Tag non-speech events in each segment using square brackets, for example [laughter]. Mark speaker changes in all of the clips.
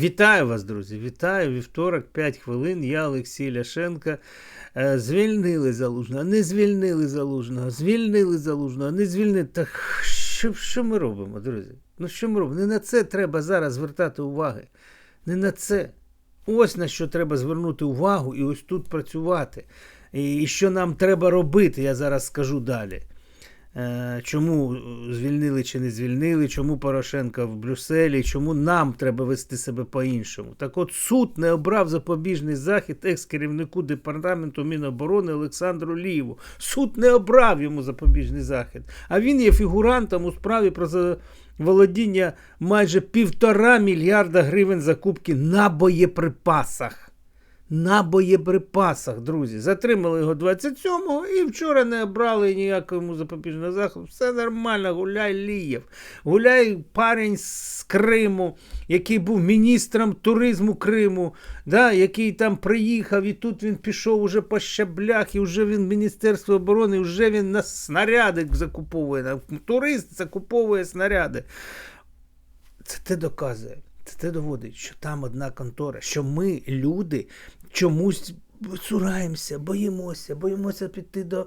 Speaker 1: Вітаю вас, друзі! Вітаю! Вівторок, 5 хвилин. Я Олексій Ляшенко. Е, Звільнили залужного, не звільнили залужного, звільнили залужного, не звільнили. Та що, що ми робимо, друзі? Ну що ми робимо? Не на це треба зараз звертати уваги. Не на це. Ось на що треба звернути увагу і ось тут працювати. І що нам треба робити, я зараз скажу далі. Е, Чому звільнили чи не звільнили, чому Порошенка в Брюсселі, чому нам треба вести себе по-іншому. Так от суд не обрав запобіжний захід екс-керівнику департаменту Міноборони Олександру Лієву. Суд не обрав йому запобіжний захід. А він є фігурантом у справі про володіння майже півтора мільярда гривень закупки на боєприпасах на боєприпасах, друзі. Затримали його 27-го і вчора не обрали ніякому запобіжного заходу. Все нормально, гуляй Лієв. Гуляй парень з Криму, який був міністром туризму Криму, да, який там приїхав, і тут він пішов уже по щаблях, і вже він Міністерство оборони, і вже він на снаряди закуповує. Турист закуповує снаряди. Це те доказує. Це доводить, що там одна контора, що ми, люди, чомусь цураємося, боїмося, боїмося піти до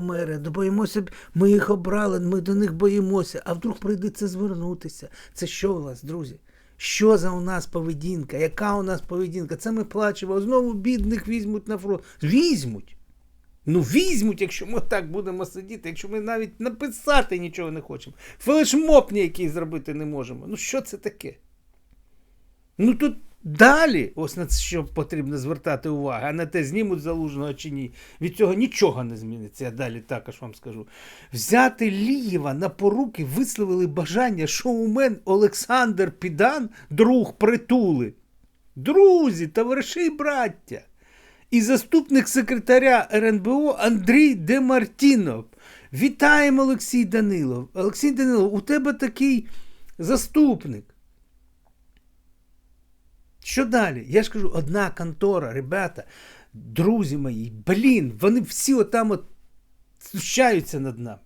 Speaker 1: мера, боїмося, ми їх обрали, ми до них боїмося, а вдруг прийдеться звернутися. Це що у вас, друзі? Що за у нас поведінка? Яка у нас поведінка? Це ми плачемо, знову бідних візьмуть на фронт. Візьмуть. Ну, візьмуть, якщо ми так будемо сидіти, якщо ми навіть написати нічого не хочемо. Флешмоб ніякий зробити не можемо. Ну, що це таке? Ну тут далі, ось на що потрібно звертати увагу, а на те, знімуть залужного чи ні. Від цього нічого не зміниться. Я далі також вам скажу. Взяти Лієва на поруки висловили бажання шоумен Олександр Підан, друг притули. Друзі, товариші браття. І заступник секретаря РНБО Андрій Демартінов. Вітаємо, Олексій Данилов. Олексій Данилов, у тебе такий заступник. Що далі? Я ж кажу, одна контора, ребята, друзі мої, блін, вони всі отам от знущаються над нами.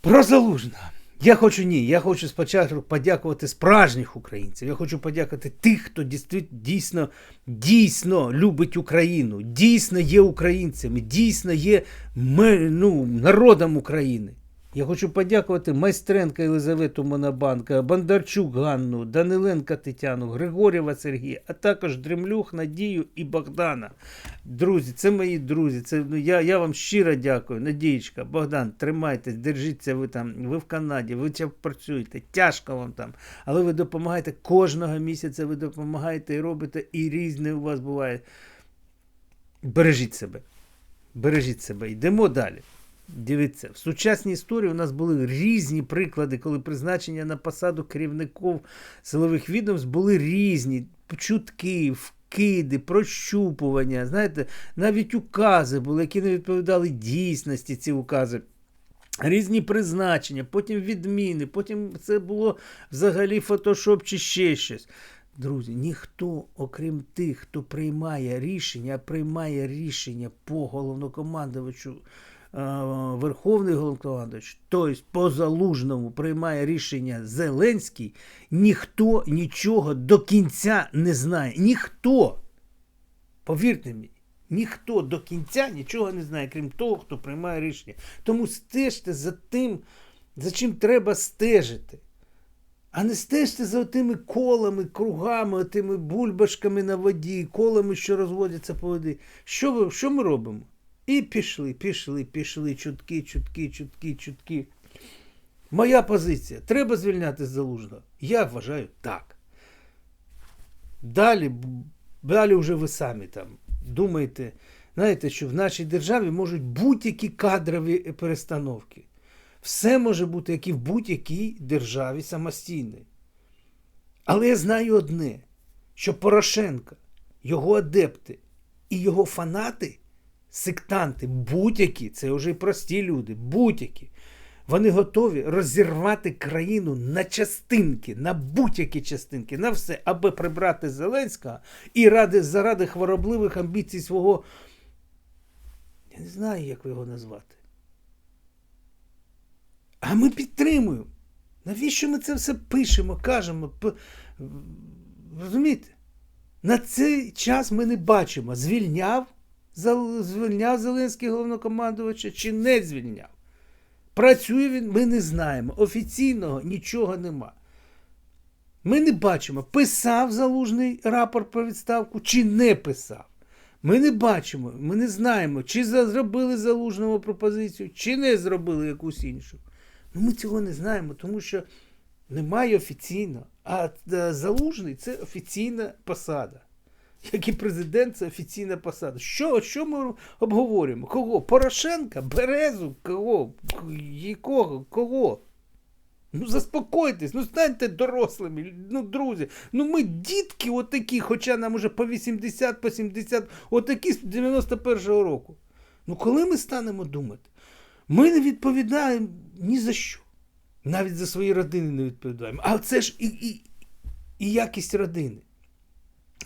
Speaker 1: Про залужного. Я хочу ні. Я хочу спочатку подякувати справжніх українців. Я хочу подякувати тих, хто дійсно дійсно любить Україну, дійсно є українцями, дійсно є ну, народом України. Я хочу подякувати майстренка Єлизавету Монобанка, Бондарчук Ганну, Даниленка Тетяну, Григорєва Сергія, а також Дремлюх, Надію і Богдана. Друзі, це мої друзі. Це, ну, Я я вам щиро дякую. Надієчка, Богдан, тримайтесь, держіться ви там, ви в Канаді, ви це працюєте, тяжко вам там, але ви допомагаєте кожного місяця, ви допомагаєте і робите, і різне у вас буває. Бережіть себе. Бережіть себе. Йдемо далі. Дивіться, в сучасній історії у нас були різні приклади, коли призначення на посаду керівників силових відомств були різні чутки, вкиди, прощупування. Знаєте, навіть укази були, які не відповідали дійсності ці укази. Різні призначення, потім відміни, потім це було взагалі фотошоп чи ще щось. Друзі, ніхто, окрім тих, хто приймає рішення, приймає рішення по головнокомандувачу. Верховний головнокомандувач, тобто по залужному приймає рішення Зеленський, ніхто нічого до кінця не знає. Ніхто. Повірте мені, ніхто до кінця нічого не знає, крім того, хто приймає рішення. Тому стежте за тим, за чим треба стежити. А не стежте за тими колами, кругами, тими бульбашками на воді, колами, що розводяться по воді. Що, ви, Що ми робимо? І пішли, пішли, пішли, чутки, чутки, чутки, чутки. Моя позиція. Треба звільняти з залужного. Я вважаю так. Далі, далі вже ви самі там думаєте, знаєте, що в нашій державі можуть будь-які кадрові перестановки. Все може бути, як і в будь-якій державі самостійної. Але я знаю одне, що Порошенка, його адепти і його фанати сектанти, будь-які, це вже прості люди, будь-які. Вони готові розірвати країну на частинки, на будь-які частинки, на все, аби прибрати Зеленського і ради, заради хворобливих амбіцій свого. Я не знаю, як його назвати. А ми підтримуємо. Навіщо ми це все пишемо, кажемо? Розумієте? На цей час ми не бачимо, звільняв, звільняв Зеленський головнокомандувача чи не звільняв. Працює він, ми не знаємо. Офіційного нічого нема. Ми не бачимо, писав залужний рапорт про відставку чи не писав. Ми не бачимо, ми не знаємо, чи зробили залужному пропозицію, чи не зробили якусь іншу. Ну, ми цього не знаємо, тому що немає офіційно. А е, залужний це офіційна посада. Як і президент, це офіційна посада. Що, що ми обговорюємо? Кого? Порошенка? Березу? Кого? Якого? Кого? Ну заспокойтесь, ну станьте дорослими, ну друзі. Ну ми дітки отакі, хоча нам уже по 80, по 70, отакі з 91-го року. Ну коли ми станемо думати? Ми не відповідаємо ні за що. Навіть за свої родини не відповідаємо. А це ж і, і, і якість родини.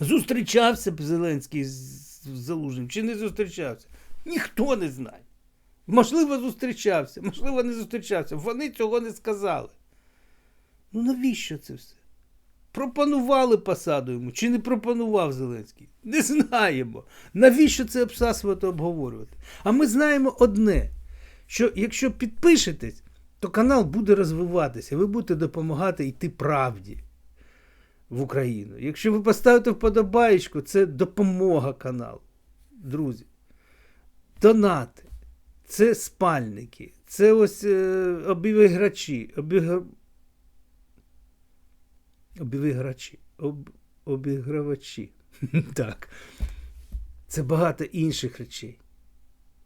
Speaker 1: Зустрічався б Зеленський з Залужним чи не зустрічався? Ніхто не знає. Можливо, зустрічався, можливо, не зустрічався. Вони цього не сказали. Ну навіщо це все? Пропонували посаду йому чи не пропонував Зеленський? Не знаємо. Навіщо це обсасувати, обговорювати? А ми знаємо одне: що якщо підпишетесь, то канал буде розвиватися, ви будете допомагати йти правді в Україну. Якщо ви поставите вподобаєчку, це допомога каналу. Друзі. Донати. Це спальники, це ось е, обіграчі, обігр... обіграчі, об... обігравачі. [laughs] так. Це багато інших речей.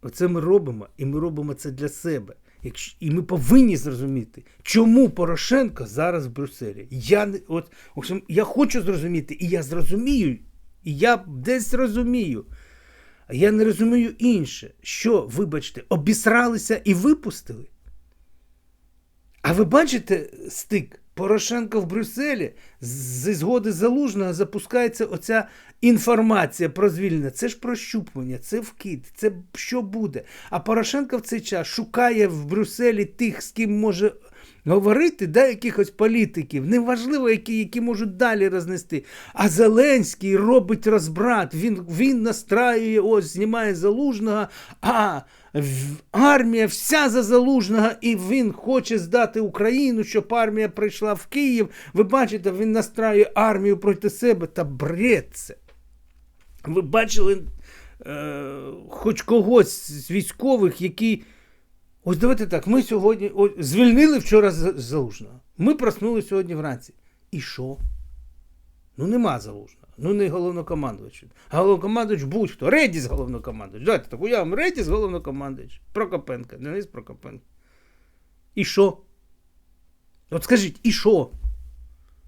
Speaker 1: Оце ми робимо, і ми робимо це для себе. Якщо... І ми повинні зрозуміти, чому Порошенко зараз в Брюсселі. Я, от, общем, я хочу зрозуміти, і я зрозумію, і я десь розумію. А я не розумію інше, що, вибачте, обісралися і випустили. А ви бачите стик? Порошенко в Брюсселі зі згоди залужного запускається оця інформація про звільнення. Це ж прощупування, це вкид, це що буде. А Порошенко в цей час шукає в Брюсселі тих, з ким може говорити, да, якихось політиків, неважливо, які, які можуть далі рознести. А Зеленський робить розбрат, він, він настраює, ось знімає залужного, а армія вся за залужного, і він хоче здати Україну, щоб армія прийшла в Київ. Ви бачите, він настраює армію проти себе та бред це. Ви бачили е, хоч когось з військових, які. Ось давайте так, ми сьогодні ось, звільнили вчора залужного. Ми проснули сьогодні вранці. І що? Ну нема залужного. Ну не головнокомандувач. Головнокомандувач будь-хто. Редіс головнокомандувач. Давайте так уявимо. Редіс головнокомандувач. Прокопенко. Денис Прокопенко. І що? От скажіть, і що?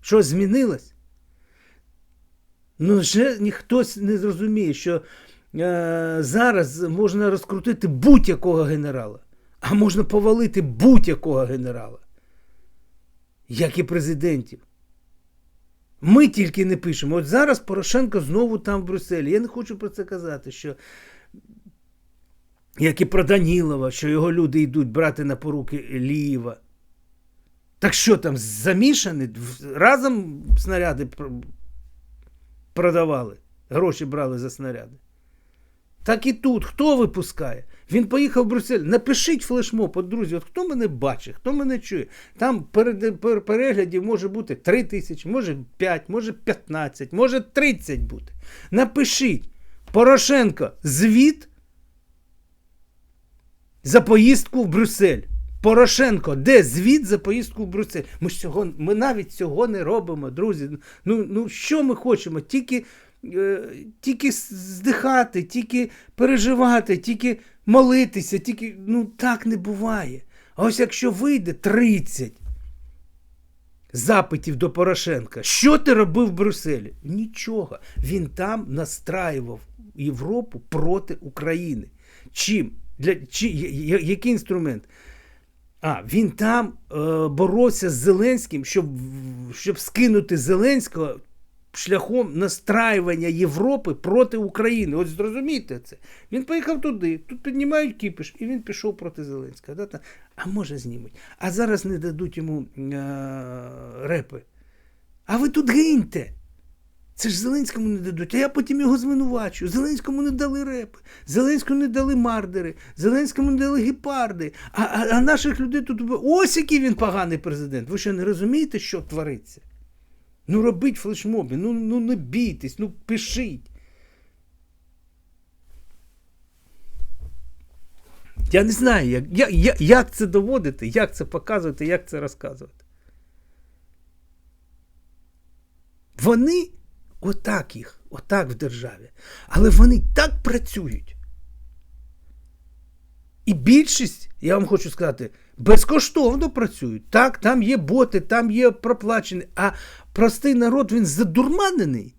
Speaker 1: Що змінилось? Ну, вже ніхто не зрозуміє, що е, зараз можна розкрутити будь-якого генерала, а можна повалити будь-якого генерала, як і президентів. Ми тільки не пишемо. От зараз Порошенко знову там в Брюсселі. Я не хочу про це казати, що як і про Данілова, що його люди йдуть брати на поруки Лієва. Так що там, замішані? Разом снаряди продавали, гроші брали за снаряди. Так і тут, хто випускає? Він поїхав в Брюссель. Напишіть флешмоб, от, друзі, от хто мене бачить, хто мене чує. Там переглядів може бути 3 тисячі, може 5, може 15, може 30 бути. Напишіть Порошенко звіт за поїздку в Брюссель. Порошенко, де звіт за поїздку в Брюссель? Ми ж цього, ми навіть цього не робимо, друзі. Ну, ну що ми хочемо? Тільки, тільки здихати, тільки переживати, тільки молитися, тільки. Ну так не буває. А ось якщо вийде 30 запитів до Порошенка, що ти робив в Брюсселі? Нічого. Він там настраював Європу проти України. Чим? Для, чи, я- який інструмент? А, він там е, боровся з Зеленським, щоб, щоб скинути Зеленського шляхом настраювання Європи проти України. От зрозумійте це. Він поїхав туди, тут піднімають кіпіш, і він пішов проти Зеленського. Да? А може знімуть. А зараз не дадуть йому е- репи. А ви тут гиньте. Це ж Зеленському не дадуть, а я потім його звинувачу. Зеленському не дали репи, Зеленському не дали мардери, Зеленському не дали гепарди. А, а, а наших людей тут ось який він поганий президент. Ви що не розумієте, що твориться? Ну робіть флешмоби, ну, ну не бійтесь, ну пишіть. Я не знаю, як, як, як, як це доводити, як це показувати, як це розказувати. Вони отак їх, отак в державі. Але вони так працюють. І більшість, я вам хочу сказати, безкоштовно працюють. Так, там є боти, там є проплачені, а простий народ він задурманений.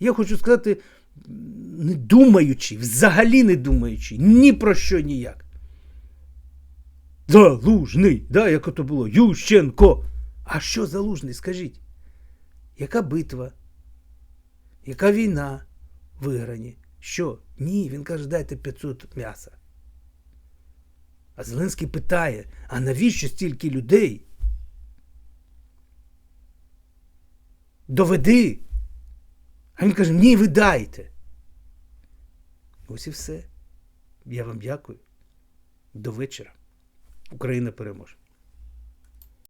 Speaker 1: Я хочу сказати, не думаючи, взагалі не думаючи, ні про що ніяк. Залужний, да, як ото було, Ющенко. А що залужний, скажіть? Яка битва? Яка війна виграні? Що? Ні, він каже, дайте 500 м'яса. А Зеленський питає: а навіщо стільки людей? Доведи. А він каже: ні, ви дайте. Ось і все. Я вам дякую. До вечора. Україна переможе.